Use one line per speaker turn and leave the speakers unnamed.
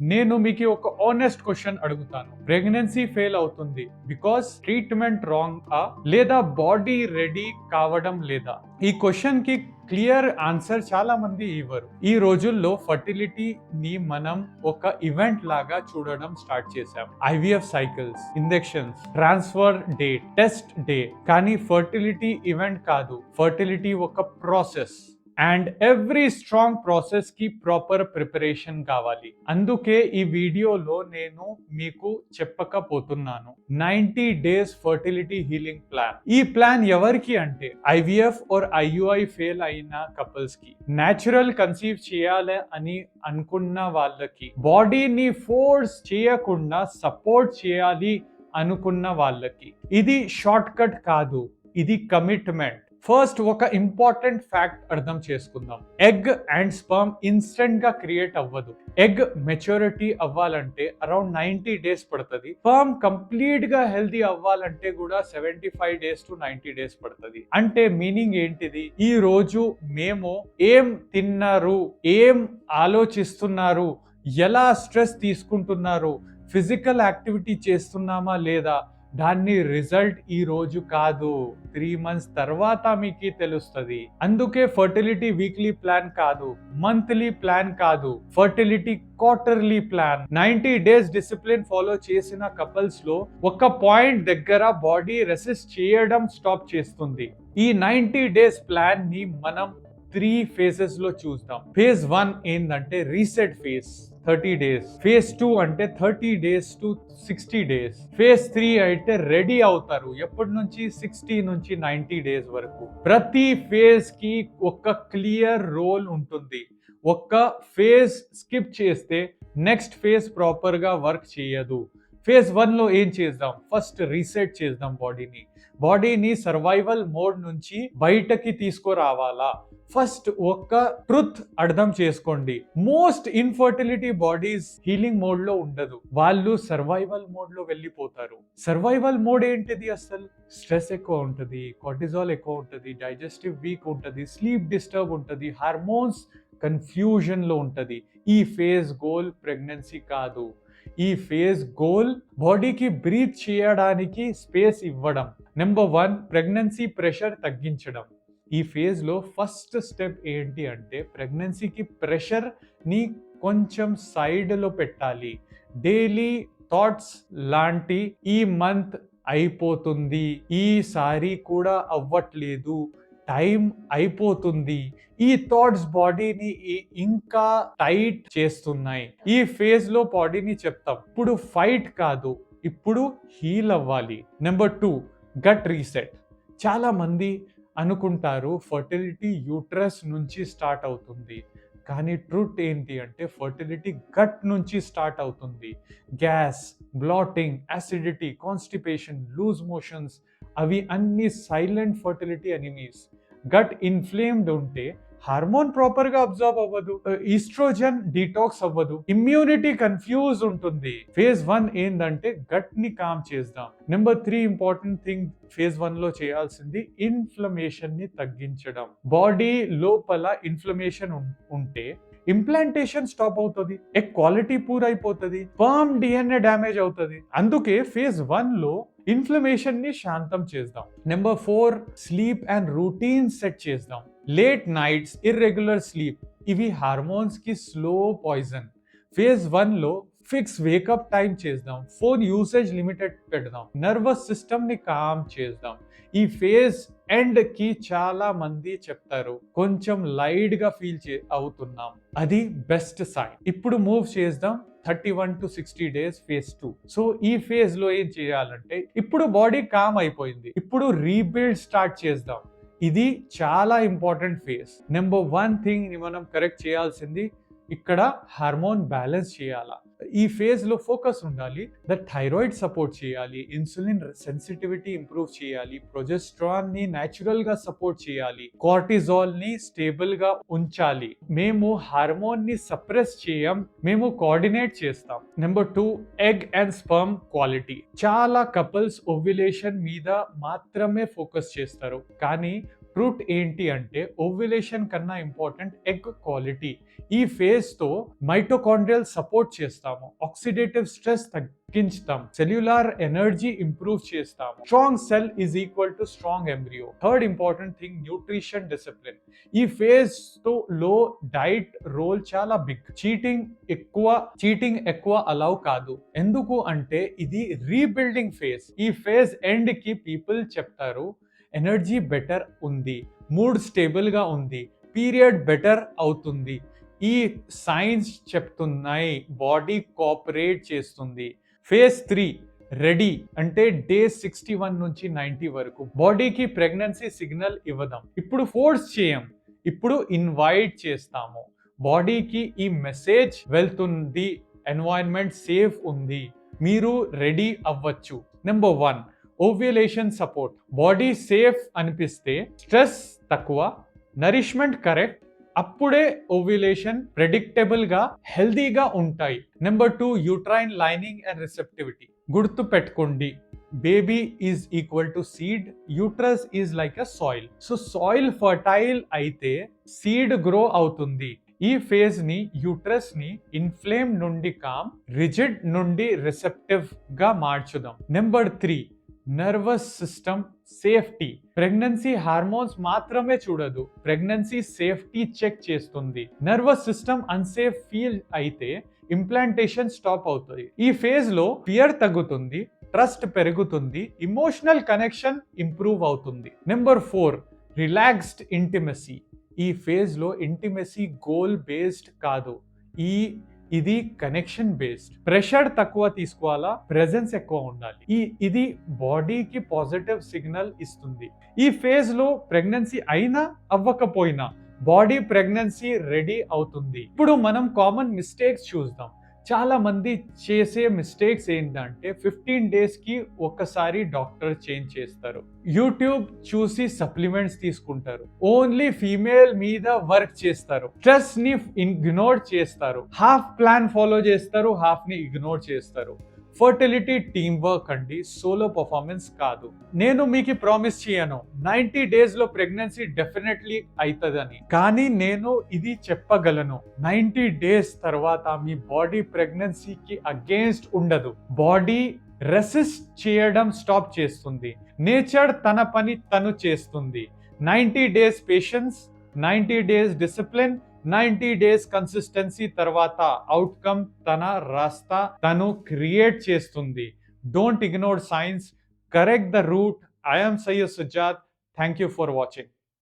నేను మీకు ఒక ఆనెస్ట్ క్వశ్చన్ అడుగుతాను. ప్రెగ్నెన్సీ ఫెయిల్ అవుతుంది. బికాస్ ట్రీట్మెంట్ రాంగ్ ఆ? లేదా బాడీ రెడీ కావడం లేదా? ఈ క్వశ్చన్కి క్లియర్ ఆన్సర్ చాలా మంది ఇవ్వరు. ఈ రోజుల్లో ఫర్టిలిటీ ని మనం ఒక ఈవెంట్ లాగా చూడడం స్టార్ట్ చేశాం. IVF cycles injections transfer day test day కానీ ఫర్టిలిటీ ఈవెంట్ కాదు. ఫర్టిలిటీ ఒక ప్రాసెస్ అండ్ ఎవ్రీ స్ట్రాంగ్ ప్రాసెస్కి ప్రాపర్ ప్రిపరేషన్ కావాలి. అందుకే ఈ వీడియోలో నేను మీకు చెప్పకపోతున్నాను. Ninety days fertility healing plan. ఈ ప్లాన్ ఎవరికి అంటే ఐవీఎఫ్ ఆర్ ఐయుఐ ఫెయిల్ అయిన కపుల్స్కి. న్యాచురల్ కన్సీవ్ చేయాలి అని అనుకున్న వాళ్ళకి. బాడీని ఫోర్స్ చేయకుండా సపోర్ట్ చేయాలి అనుకున్న వాళ్ళకి. ఇది షార్ట్ కట్ కాదు. ఇది కమిట్మెంట్ ఫస్ట్ ఒక ఇంపార్టెంట్ ఫ్యాక్ట్ అర్థం చేసుకుందాం. ఎగ్ అండ్ స్పర్మ్ ఇన్స్టెంట్గా క్రియేట్ అవ్వదు. ఎగ్ మెచ్యూరిటీ అవ్వాలంటే అరౌండ్ నైన్టీ డేస్ పడుతుంది. స్పర్మ్ కంప్లీట్గా హెల్దీ అవ్వాలంటే కూడా seventy five days to ninety days పడుతుంది. అంటే మీనింగ్ ఏంటిది? ఈ రోజు మేము ఏం తిన్నారు? ఏం ఆలోచిస్తున్నారు? ఎలా స్ట్రెస్ తీసుకుంటున్నారు? ఫిజికల్ యాక్టివిటీ చేస్తున్నామా లేదా? దాన్ని రిజల్ట్ ఈ రోజు కాదు త్రీ మంత్స్ తర్వాత మీకు తెలుస్తుంది. అందుకే ఫర్టిలిటీ వీక్లీ ప్లాన్ కాదు మంత్లీ ప్లాన్ కాదు fertility quarterly plan. Ninety days discipline follow చేసిన కపుల్స్లో ఒక పాయింట్ దగ్గర బాడీ రెసిస్ట్ చేయడం స్టాప్ చేస్తుంది. ఈ నైన్టీ డేస్ ప్లాన్ని మనం త్రీ ఫేజెస్లో చూద్దాం ఫేజ్ వన్ ఏంటంటే reset phase thirty days phase two అంటే thirty days to sixty days phase three అయితే రెడీ అవుతారు ఎప్పటి నుంచి? సిక్స్టీ నుంచి నైన్టీ డేస్ వరకు. ప్రతి ఫేజ్కి ఒక క్లియర్ రోల్ ఉంటుంది. ఒక్క ఫేజ్ స్కిప్ చేస్తే నెక్స్ట్ ఫేజ్ ప్రాపర్గా వర్క్ చేయదు. ఫేజ్ వన్లో ఏం చేద్దాం? ఫస్ట్ రీసెట్ చేద్దాం బాడీని. బాడీని సర్వైవల్ మోడ్ నుంచి బయటకి తీసుకురావాలా? ఫస్ట్ ఒక్క ట్రుత్ అర్థం చేసుకోండి. మోస్ట్ ఇన్ఫర్టిలిటీ బాడీస్ హీలింగ్ మోడ్లో ఉండదు. వాళ్ళు సర్వైవల్ మోడ్లో వెళ్ళిపోతారు. సర్వైవల్ మోడ్ ఏంటిది అసలు? స్ట్రెస్ ఎక్కువ ఉంటుంది కార్టిజాల్ ఎక్కువ ఉంటుంది డైజెస్టివ్ వీక్ ఉంటుంది స్లీప్ డిస్టర్బ్ ఉంటుంది హార్మోన్స్ కన్ఫ్యూజన్లో ఉంటుంది. ఈ ఫేజ్ గోల్ ప్రెగ్నెన్సీ కాదు. ఈ ఫేజ్ గోల్ బాడీకి బ్రీత్ చేయడానికి స్పేస్ ఇవ్వడం. నెంబర్ వన్ ప్రెగ్నెన్సీ ప్రెషర్ తగ్గించడం. ఈ ఫేజ్లో ఫస్ట్ స్టెప్ ఏంటి అంటే ప్రెగ్నెన్సీకి ప్రెషర్ని కొంచెం సైడ్లో పెట్టాలి. డైలీ థాట్స్ లాంటి ఈ మంత్ అయిపోతుంది. ఈసారి కూడా అవ్వట్లేదు. టైం అయిపోతుంది. ఈ థాట్స్ బాడీని ఇంకా టైట్ చేస్తున్నాయి. ఈ ఫేజ్లో బాడీని చెప్తాం. ఇప్పుడు ఫైట్ కాదు ఇప్పుడు హీల్ అవ్వాలి. Number two gut reset. చాలా మంది అనుకుంటారు ఫర్టిలిటీ యూట్రస్ నుంచి స్టార్ట్ అవుతుంది. కానీ ట్రూత్ ఏంటి అంటే ఫర్టిలిటీ గట్ నుంచి స్టార్ట్ అవుతుంది. Gas bloating acidity constipation loose motions అవి అన్ని silent fertility enemies gut inflamed ఉంటే హార్మోన్ ప్రాపర్గా అబ్జర్వ్ అవ్వదు uh, ఈస్ట్రోజన్ డిటాక్స్ అవ్వదు. ఇమ్యూనిటీ కన్ఫ్యూజ్ ఉంటుంది. ఫేజ్ వన్ ఏంటంటే గట్ని కామ్ చేద్దాం. Number three important thing phase వన్లో చేయాల్సింది ఇన్ఫ్లమేషన్ని తగ్గించడం. బాడీ లోపల ఇన్ఫ్లమేషన్ ఉంటే ఇంప్లాంటేషన్ స్టాప్ అవుతుంది. ఎ క్వాలిటీ పూర్ అయిపోతుంది. పర్మ్ డిఎన్ఏ డ్యామేజ్ అవుతుంది. అందుకే ఫేజ్ వన్లో ఇన్ఫ్లమేషన్ని శాంతం చేద్దాం. Number four sleep and routine set చేద్దాం. లేట్ నైట్స్ ఇర్రెగ్యులర్ స్లీప్ ఇవి హార్మోన్స్కి స్లో పాయిజన్ ఫేజ్ వన్లో ఫిక్స్ వేకప్ టైం చేద్దాం. ఫోన్ యూసేజ్ లిమిటెడ్ పెడదాం. నర్వస్ సిస్టమ్ని కామ్ చేద్దాం. ఈ ఫేజ్ ఎండ్కి చాలా మంది చెప్తారు కొంచెం లైట్గా ఫీల్ చే అవుతున్నాం. అది బెస్ట్ సైన్. ఇప్పుడు మూవ్ చేద్దాం. Thirty one to sixty days phase two. So ఈ ఫేజ్లో ఏం చేయాలంటే ఇప్పుడు బాడీ కామ్ అయిపోయింది. ఇప్పుడు రీబిల్డ్ స్టార్ట్ చేద్దాం. ఇది చాలా important phase. Number one thing మనం కరెక్ట్ చేయాల్సింది ఇక్కడ హార్మోన్ బ్యాలెన్స్ చేయాలా. ఈ ఫేజ్లో ఫోకస్ ఉండాలి. ద థైరాయిడ్ సపోర్ట్ చేయాలి. ఇన్సులిన్ సెన్సిటివిటీ ఇంప్రూవ్ చేయాలి. ప్రొజెస్ట్రాన్ని న్యాచురల్గా సపోర్ట్ చేయాలి. కార్టిజాల్ని స్టేబుల్గా ఉంచాలి. మేము హార్మోన్ని సప్రెస్ చేయం. మేము కోఆర్డినేట్ చేస్తాం. Number two egg and sperm quality చాలా కపుల్స్ ఓవ్యులేషన్ మీద మాత్రమే ఫోకస్ చేస్తారు. కానీ రూట్ ఏంటి అంటే ఓవ్యులేషన్ కన్నా ఇంపార్టెంట్ ఎగ్ క్వాలిటీ. ఈ ఫేజ్తో మైటోకాండ్రియల్ సపోర్ట్ చేస్తాము. ఆక్సిడేటివ్ స్ట్రెస్ తగ్గించుతాం. సెల్యులార్ ఎనర్జీ ఇంప్రూవ్ చేస్తాము. Strong cell is equal to strong embryo third important thing nutrition discipline ఈ ఫేజ్తో లో డైట్ రోల్ చాలా బిగ్ చీటింగ్ ఎక్కువ చీటింగ్ ఎక్కువ అలౌ కాదు. ఎందుకు అంటే ఇది రీబిల్డింగ్ ఫేజ్ ఈ ఫేజ్ ఎండ్కి పీపుల్ చెప్తారు ఎనర్జీ బెటర్ ఉంది మూడ్ స్టేబుల్గా ఉంది పీరియడ్ బెటర్ అవుతుంది. ఈ సైన్స్ చెప్తున్నాయి బాడీ కోఆపరేట్ చేస్తుంది. ఫేజ్ త్రీ రెడీ అంటే డే సిక్స్టీ వన్ నుంచి నైంటీ వరకు. బాడీకి ప్రెగ్నెన్సీ సిగ్నల్ ఇవ్వదాం. ఇప్పుడు ఫోర్స్ చేయం. ఇప్పుడు ఇన్వైట్ చేస్తాము. బాడీకి ఈ మెసేజ్ వెళ్తుంది ఎన్వైర్న్మెంట్ సేఫ్ ఉంది. మీరు రెడీ అవ్వచ్చు. Number one ovulation support body safe అనిపిస్తే స్ట్రెస్ తక్కువ నరిష్మెంట్ కరెక్ట్ అప్పుడే ఓవ్యులేషన్ ప్రెడిక్టబుల్గా హెల్దీగా ఉంటాయి. Number two uterine lining and receptivity గుర్తు పెట్టుకోండి baby is equal to seed uterus is like a soil so soil fertile అయితే సీడ్ గ్రో అవుతుంది. ఈ ఫేజ్ని యూట్రస్ని ఇన్ఫ్లేమ్ నుండి కామ్ రిజిడ్ నుండి రిసెప్టివ్గా మార్చుదాం. Number three nervous system safety. Pregnancy hormones మాత్రమే చూడదు. ప్రెగ్నెన్సీ సేఫ్టీ చెక్ చేస్తుంది. నర్వస్ సిస్టమ్ అన్సేఫ్ ఫీల్ అయితే ఇంప్లాంటేషన్ స్టాప్ అవుతుంది. ఈ ఫేజ్లో ఫియర్ తగ్గుతుంది ట్రస్ట్ పెరుగుతుంది ఇమోషనల్ కనెక్షన్ ఇంప్రూవ్ అవుతుంది. Number four relaxed intimacy. ఈ ఫేజ్లో ఇంటిమసీ గోల్ బేస్డ్ కాదు. ఈ ఇది కనెక్షన్ బేస్డ్ ప్రెషర్ తక్కువ తీసుకోవాలా? ప్రెజెన్స్ ఎక్కువ ఉండాలి. ఈ ఇది బాడీకి పాజిటివ్ సిగ్నల్ ఇస్తుంది. ఈ ఫేజ్లో ప్రెగ్నెన్సీ అయినా అవ్వకపోయినా బాడీ ప్రెగ్నెన్సీ రెడీ అవుతుంది. ఇప్పుడు మనం కామన్ మిస్టేక్స్ చూద్దాం. చాలామంది చేసే మిస్టేక్స్ ఏంటంటే ఫిఫ్టీన్ డేస్కి ఒక్కసారి డాక్టర్ చేంజ్ చేస్తారు. యూట్యూబ్ చూసి సప్లిమెంట్స్ తీసుకుంటారు. ఓన్లీ ఫీమేల్ మీద వర్క్ చేస్తారు. స్ట్రెస్ని ఇగ్నోర్ చేస్తారు. హాఫ్ ప్లాన్ ఫాలో చేస్తారు హాఫ్ని ఇగ్నోర్ చేస్తారు. ఫర్టిలిటీ టీమ్ వర్క్ అండి సోలో పర్ఫార్మెన్స్ కాదు. నేను మీకు ప్రామిస్ చేయను నైంటీ డేస్లో ప్రెగ్నెన్సీ డెఫినెట్లీ అవుతుందని కానీ నేను ఇది చెప్పగలను నైంటీ డేస్ తర్వాత మీ బాడీ ప్రెగ్నెన్సీకి అగేన్స్ట్ ఉండదు. బాడీ రెసిస్ట్ చేయడం స్టాప్ చేస్తుంది. నేచర్ తన పని తను చేస్తుంది. Ninety days patience ninety days discipline ninety days consistency తర్వాత అవుట్కమ్ తన రాస్తా తను క్రియేట్ చేస్తుంది. Don't ignore signs correct the root I'm Syed Sujath thank you for watching